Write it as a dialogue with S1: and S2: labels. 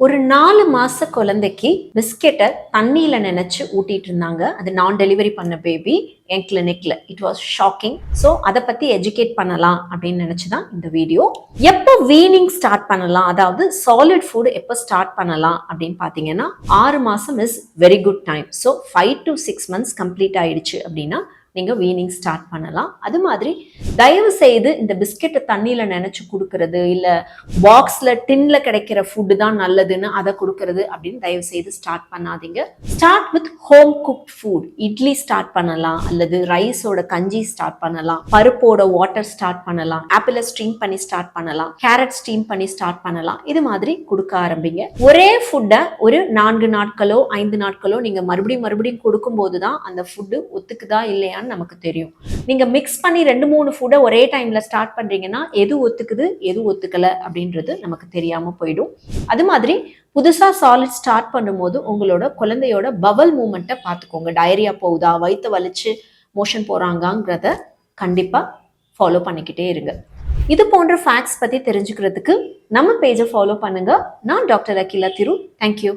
S1: ஒரு நாலு மாச குழந்தைக்கு பிஸ்கெட்டை தண்ணியில நினைச்சு ஊட்டிட்டு இருந்தாங்க. அது நான் டெலிவரி பண்ண பேபி என் கிளினிக்ல இட் வாஸ் ஷாக்கிங் ஸோ அதை பத்தி எஜுகேட் பண்ணலாம் அப்படின்னு நினைச்சுதான் இந்த வீடியோ எப்போ வீனிங் ஸ்டார்ட் பண்ணலாம்? அதாவது சாலிட் ஃபுட் எப்போ ஸ்டார்ட் பண்ணலாம் அப்படின்னு பார்த்தீங்கன்னா ஆறு மாசம் is very good time so five to six months complete ஆயிடுச்சு அப்படின்னா நீங்கள் வீனிங் ஸ்டார்ட் பண்ணலாம். அது மாதிரி தயவு செய்து இந்த பிஸ்கெட்டை தண்ணியில் நினச்சி கொடுக்கறது இல்லை பாக்ஸில் டின்ல கிடைக்கிற ஃபுட்டு தான் நல்லதுன்னு அதை கொடுக்கறது அப்படின்னு தயவு செய்து ஸ்டார்ட் பண்ணாதீங்க. Start with home cooked food idli start பண்ணலாம் அல்லது ரைஸோட கஞ்சி ஸ்டார்ட் பண்ணலாம் பருப்போட வாட்டர் ஸ்டார்ட் பண்ணலாம் ஆப்பிள ஸ்டீம் பண்ணி ஸ்டார்ட் பண்ணலாம் கேரட் ஸ்டீம் பண்ணி ஸ்டார்ட் பண்ணலாம். இது மாதிரி கொடுக்க ஆரம்பிங்க. ஒரே ஃபுட்டை ஒரு நான்கு நாட்களோ ஐந்து நாட்களோ நீங்க மறுபடியும் மறுபடியும் கொடுக்கும்போது தான் அந்த ஃபுட்டு ஒத்துக்குதா இல்லையான்னு நமக்கு தெரியும். நீங்க மிக்ஸ் பண்ணி ரெண்டு மூணு ஃபுட்டை ஒரே டைம்ல ஸ்டார்ட் பண்றீங்கன்னா எது ஒத்துக்குது எது ஒத்துக்கல அப்படின்றது நமக்கு தெரியாம போயிடும். அது மாதிரி புதுசாக சாலிட் ஸ்டார்ட் பண்ணும்போது உங்களோட குழந்தையோட பவல் மூமெண்ட்டை பார்த்துக்கோங்க. டயரியா போகுதா? வயிற்று வலிச்சு மோஷன் போகிறாங்கிறத கண்டிப்பாக ஃபாலோ பண்ணிக்கிட்டே இருங்க. இது போன்ற ஃபேக்ட்ஸ் பற்றி தெரிஞ்சுக்கிறதுக்கு நம்ம பேஜை ஃபாலோ பண்ணுங்கள் நான் டாக்டர் அகிலா திரு. தேங்க்யூ